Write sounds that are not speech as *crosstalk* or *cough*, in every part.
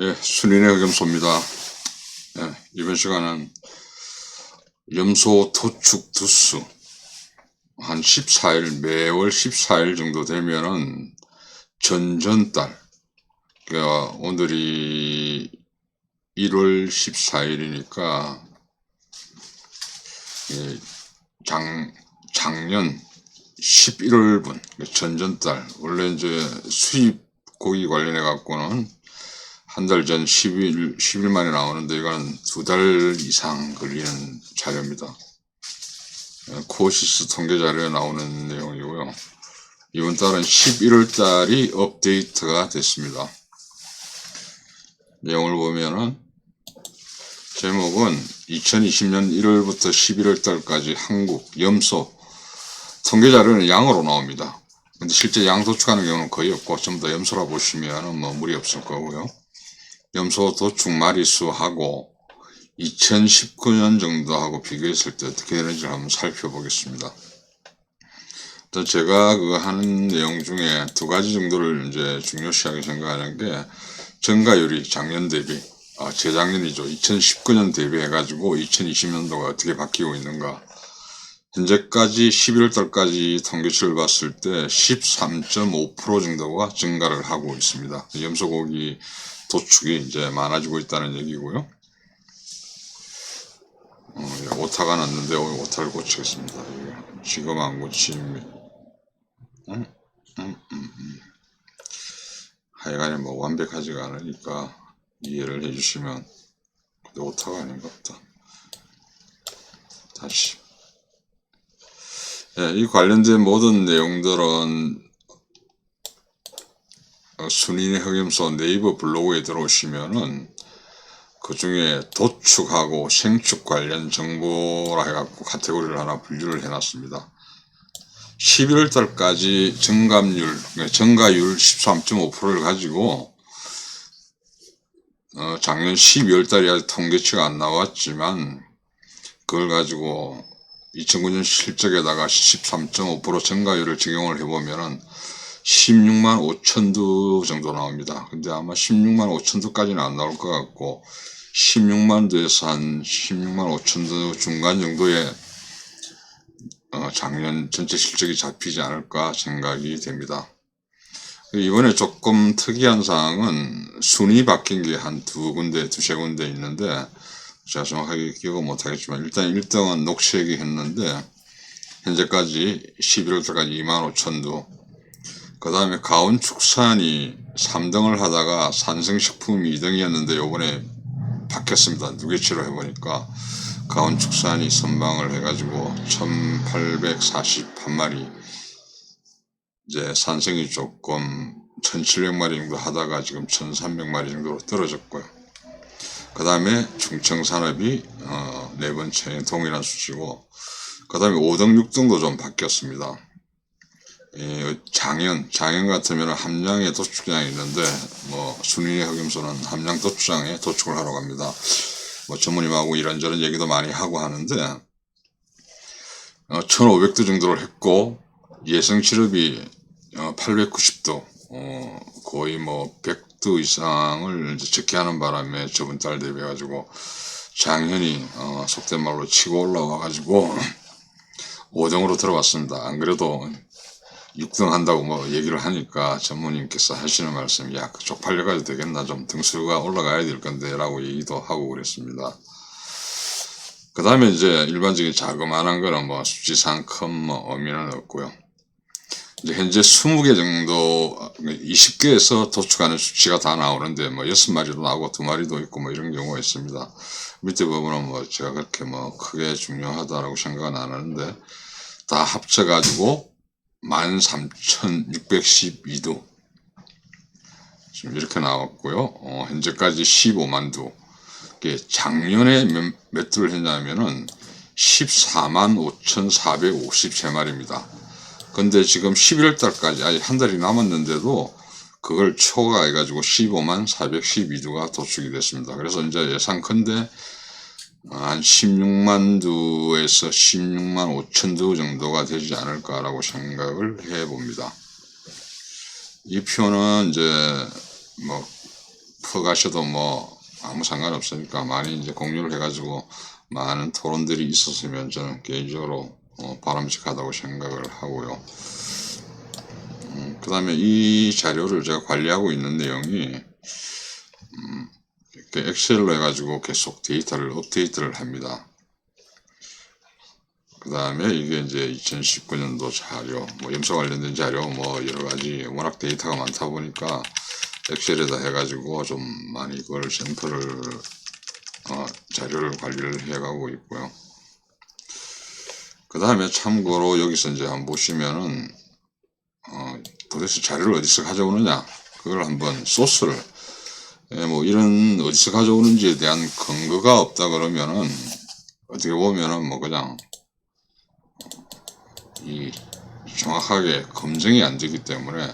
예, 순인의 흑염소입니다. 예, 이번 시간은 염소 토축 두수. 한 14일, 매월 14일 정도 되면은 전전달, 그러니까 오늘이 1월 14일이니까 예, 장, 작년 11월분 전전달. 원래 이제 수입 고기 관련해 갖고는 한 달 전 10일 10일 만에 나오는데 이거는 두달 이상 걸리는 자료입니다. 예, 코시스 통계 자료에 나오는 내용이고요. 이번 달은 11월 달이 업데이트가 됐습니다. 내용을 보면은 제목은 2020년 1월부터 11월 달까지 한국 염소 통계 자료는 양으로 나옵니다. 근데 실제 양 도축하는 경우는 거의 없고 전부 다 염소라 보시면 은 뭐 무리 없을 거고요. 염소 도축 마리수하고 2019년 정도하고 비교했을 때 어떻게 되는지 한번 살펴보겠습니다. 일단 제가 그 하는 내용 중에 두 가지 정도를 이제 중요시하게 생각하는 게 증가율이 작년 대비, 아, 재작년이죠. 2019년 대비해가지고 2020년도가 어떻게 바뀌고 있는가. 현재까지 11월 달까지 통계치를 봤을 때 13.5% 정도가 증가를 하고 있습니다. 염소고기 도축이 이제 많아지고 있다는 얘기고요. 어, 예, 오타가 났는데 오늘 오타를 고치겠습니다. 예, 지금 안 고치면 음, 음, 음, 음. 하여간에 뭐 완벽하지가 않으니까 이해를 해주시면 근데 오타가 아닌가 보다. 다시 예, 이 관련된 모든 내용들은 어, 순인의 흑염소 네이버 블로그에 들어오시면은 그 중에 도축하고 생축 관련 정보라 해갖고 카테고리를 하나 분류를 해놨습니다. 11월 달까지 증감률, 그러니까 증가율 13.5%를 가지고 어, 작년 12월 달에 아직 통계치가 안 나왔지만 그걸 가지고 2009년 실적에다가 13.5% 증가율을 적용을 해보면은 16만 5천 두 정도 나옵니다. 근데 아마 16만 5천 두까지는 안 나올 것 같고 16만 두에서 한 16만 5천 두 중간 정도의 어, 작년 전체 실적이 잡히지 않을까 생각이 됩니다. 이번에 조금 특이한 사항은 순위 바뀐 게 한 두 군데, 두세 군데 있는데 제가 정확하게 기억은 못하겠지만 일단 1등은 녹색이 했는데 현재까지 11월 달까지 2만 5천 두. 그 다음에 가온축산이 3등을 하다가 산성식품이 2등이었는데 요번에 바뀌었습니다. 누계치로 해보니까 가온축산이 선방을 해가지고 1841마리 이제 산성이 조금 1700마리 정도 하다가 지금 1300마리 정도로 떨어졌고요. 그 다음에 충청산업이 어, 네 번째 동일한 수치고 그 다음에 5등, 6등도 좀 바뀌었습니다. 이 장현, 장현 같으면 함양에 도축장이 있는데 뭐 순위의 흑염소는 함양 도축장에 도축을 하러 갑니다. 뭐 전무님하고 이런저런 얘기도 많이 하고 하는데 어, 1500도 정도를 했고 예성 취급이 어, 890도 어, 거의 뭐 100도 이상을 적게 하는 바람에 저번 달 대비해 가지고 장현이 어, 속된 말로 치고 올라와 가지고 5등으로 *laughs* 들어갔습니다. 안 그래도 6등 한다고 뭐 얘기를 하니까 전무님께서 하시는 말씀이 야 쪽팔려가지고 되겠나 좀 등수가 올라가야 될 건데 라고 얘기도 하고 그랬습니다. 그 다음에 이제 일반적인 자그마한 거는 뭐 수치상 큰뭐 의미는 없고요. 이제 현재 20개 정도 20개에서 도축하는 수치가 다 나오는데 뭐 6마리도 나오고 2마리도 있고 뭐 이런 경우가 있습니다. 밑에 부분은 뭐 제가 그렇게 뭐 크게 중요하다라고 생각은 안 하는데 다 합쳐가지고 13,612도 지금 이렇게 나왔고요. 어, 현재까지 15만 두. 이게 작년에 몇, 몇 두를 했냐면은 14만 5,453마리입니다. 근데 지금 11월 달까지 아직 한 달이 남았는데도 그걸 초과해가지고 15만 412두가 도축이 됐습니다. 그래서 이제 예상컨대 한 16만 두에서 16만 5천 두 정도가 되지 않을까라고 생각을 해 봅니다. 이 표는 이제 뭐 퍼가셔도 뭐 아무 상관없으니까 많이 이제 공유를 해가지고 많은 토론들이 있었으면 저는 개인적으로 어, 바람직하다고 생각을 하고요. 그 다음에 이 자료를 제가 관리하고 있는 내용이 음, 이렇게 엑셀로 해가지고 계속 데이터를 업데이트를 합니다. 그 다음에 이게 이제 2019년도 자료, 뭐 염소 관련된 자료, 뭐 여러 가지 워낙 데이터가 많다 보니까 엑셀에다 해가지고 좀 많이 그걸 샘플을 어, 자료를 관리를 해가고 있고요. 그 다음에 참고로 여기서 이제 한번 보시면은 어, 도대체 자료를 어디서 가져오느냐 그걸 한번 소스를 예, 뭐 이런 어디서 가져오는지에 대한 근거가 없다 그러면은 어떻게 보면은 뭐 그냥 이 정확하게 검증이 안 되기 때문에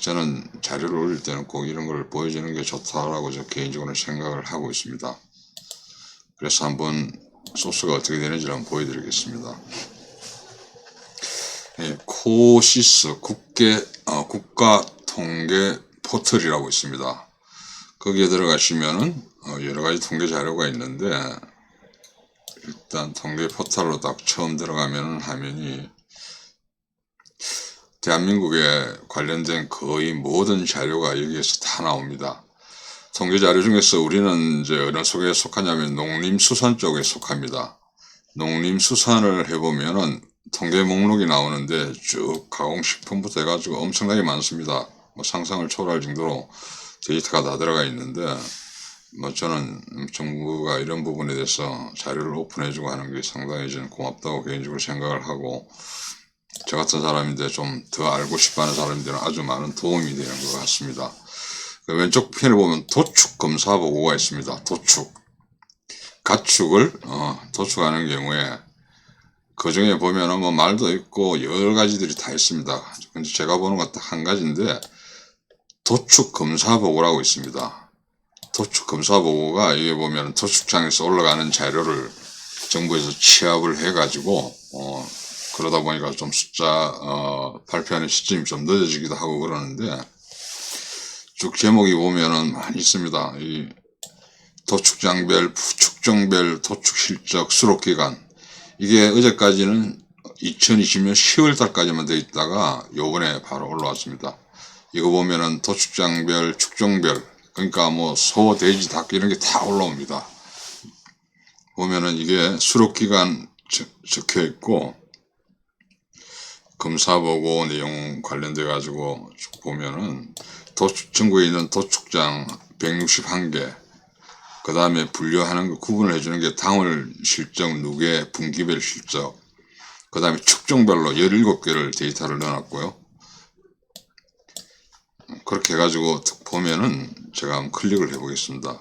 저는 자료를 올릴 때는 꼭 이런 걸 보여주는 게 좋다라고 저 개인적으로 생각을 하고 있습니다. 그래서 한번 소스가 어떻게 되는지를 한번 보여드리겠습니다. 예, 코시스 국계 어, 국가 통계 포털이라고 있습니다. 거기에 들어가시면은 어, 여러 가지 통계 자료가 있는데 일단 통계 포털로 딱 처음 들어가면은 화면이 대한민국에 관련된 거의 모든 자료가 여기에서 다 나옵니다. 통계 자료 중에서 우리는 이제 어느 속에 속하냐면 농림수산 쪽에 속합니다. 농림수산을 해보면은 통계 목록이 나오는데 쭉 가공식품부터 해가지고 엄청나게 많습니다. 뭐 상상을 초월할 정도로 데이터가 다 들어가 있는데 뭐 저는 정부가 이런 부분에 대해서 자료를 오픈해주고 하는 게 상당히 저는 고맙다고 개인적으로 생각을 하고 저 같은 사람인데 좀 더 알고 싶어하는 사람들은 아주 많은 도움이 되는 것 같습니다. 그 왼쪽 편에 보면 도축 검사 보고가 있습니다. 도축 가축을 어, 도축하는 경우에 그 중에 보면은 뭐 말도 있고 여러 가지들이 다 있습니다. 근데 제가 보는 건 딱 한 가지인데 도축 검사 보고라고 있습니다. 도축 검사 보고가 이게 보면 도축장에서 올라가는 자료를 정부에서 취합을 해가지고 어, 그러다 보니까 좀 숫자 어, 발표하는 시점이 좀 늦어지기도 하고 그러는데 쭉 제목이 보면은 많이 있습니다. 이 도축장별, 부축종별 도축 실적 수록 기간 이게 어제까지는 2020년 10월 달까지만 돼 있다가 요번에 바로 올라왔습니다. 이거 보면은 도축장별, 축종별 그러니까 뭐 소, 돼지, 닭 이런 게 다 올라옵니다. 보면은 이게 수록 기간 적혀 있고 검사 보고 내용 관련돼 가지고 쭉 보면은 도축 전국에 있는 도축장 161개 그 다음에 분류하는 거 구분을 해주는 게 당월 실적, 누계, 분기별 실적 그 다음에 축종별로 17개를 데이터를 넣어놨고요 그렇게 해가지고 딱 보면은 제가 한번 클릭을 해보겠습니다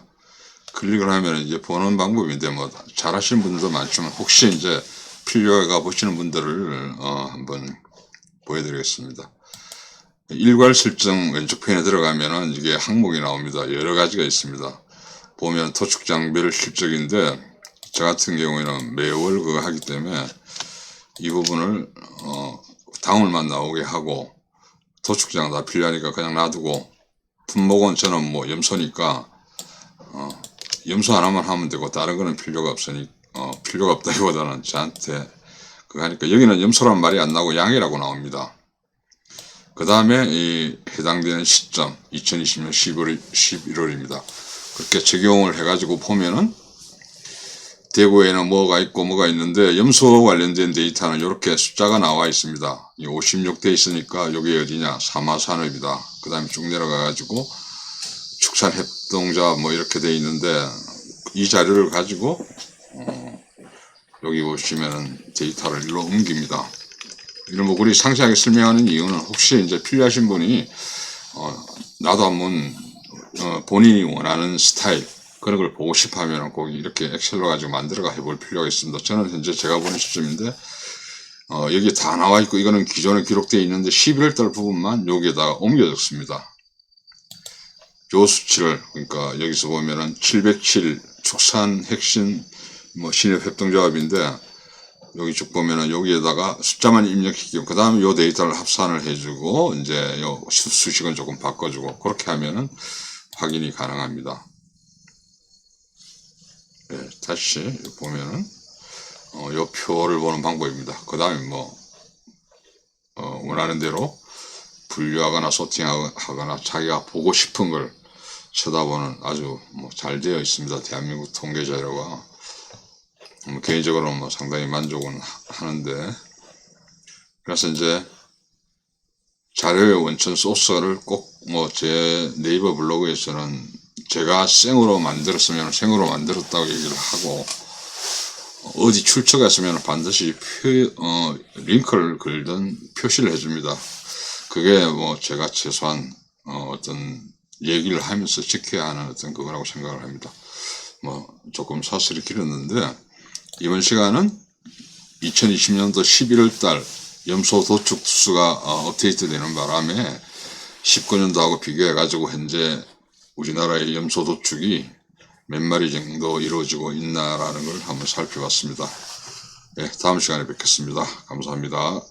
클릭을 하면 이제 보는 방법인데 뭐 잘하시는 분들도 많지만 혹시 이제 필요가 보시는 분들을 어, 한번 보여드리겠습니다. 일괄 설정 왼쪽 편에 들어가면은 이게 항목이 나옵니다. 여러 가지가 있습니다. 보면 도축장별 실적인데 저 같은 경우에는 매월 그거 하기 때문에 이 부분을 어, 당월만 나오게 하고 도축장 다 필요하니까 그냥 놔두고 품목은 저는 뭐 염소니까 어, 염소 하나만 하면 되고 다른 거는 필요가 없으니 어, 필요가 없다기보다는 저한테 그거 하니까 여기는 염소란 말이 안 나오고 양이라고 나옵니다. 그 다음에 이 해당되는 시점 2020년 11월, 11월입니다. 그렇게 적용을 해가지고 보면은 대구에는 뭐가 있고 뭐가 있는데 염소 관련된 데이터는 이렇게 숫자가 나와 있습니다. 이 56대 있으니까 여기 어디냐 사마산업이다. 그 다음에 쭉 내려가가지고 축산협동조합 뭐 이렇게 돼 있는데 이 자료를 가지고 어, 여기 보시면은 데이터를 일로 옮깁니다. 이런 부분이 상세하게 설명하는 이유는 혹시 이제 필요하신 분이 어, 나도 한번 어, 본인이 원하는 스타일 그런 걸 보고 싶어 하면 꼭 이렇게 엑셀로 가지고 만들어가 해볼 필요가 있습니다. 저는 현재 제가 보는 시점인데 어, 여기 다 나와 있고 이거는 기존에 기록되어 있는데 11월 달 부분만 여기에다가 옮겨졌습니다. 요 수치를 그러니까 여기서 보면은 707 축산 핵심 뭐 신협 협동조합인데 여기 쭉 보면은 여기에다가 숫자만 입력시키고 그 다음에 요 데이터를 합산을 해주고 이제 요 수- 수식은 조금 바꿔주고 그렇게 하면은 확인이 가능합니다. 예, 다시 보면은 어, 요 표를 보는 방법입니다. 그 다음에 뭐 어, 원하는 대로 분류하거나 소팅하거나 자기가 보고 싶은 걸 쳐다보는 아주 뭐 잘 되어 있습니다. 대한민국 통계 자료가 뭐 개인적으로 뭐 상당히 만족은 하- 하는데 그래서 이제 자료의 원천 소스를 꼭 뭐 제 네이버 블로그에서는 제가 생으로 만들었으면 생으로 만들었다고 얘기를 하고 어디 출처가 있으면 반드시 표, 어, 링크를 걸든 표시를 해줍니다. 그게 뭐 제가 최소한 어, 어떤 얘기를 하면서 지켜야 하는 어떤 그거라고 생각을 합니다. 뭐 조금 사슬이 길었는데 이번 시간은 2020년도 11월 달 염소 도축 수가 어, 업데이트 되는 바람에 19년도하고 비교해 가지고 현재 우리나라의 염소 도축이 몇 마리 정도 이루어지고 있나라는 걸 한번 살펴봤습니다. 네, 다음 시간에 뵙겠습니다. 감사합니다.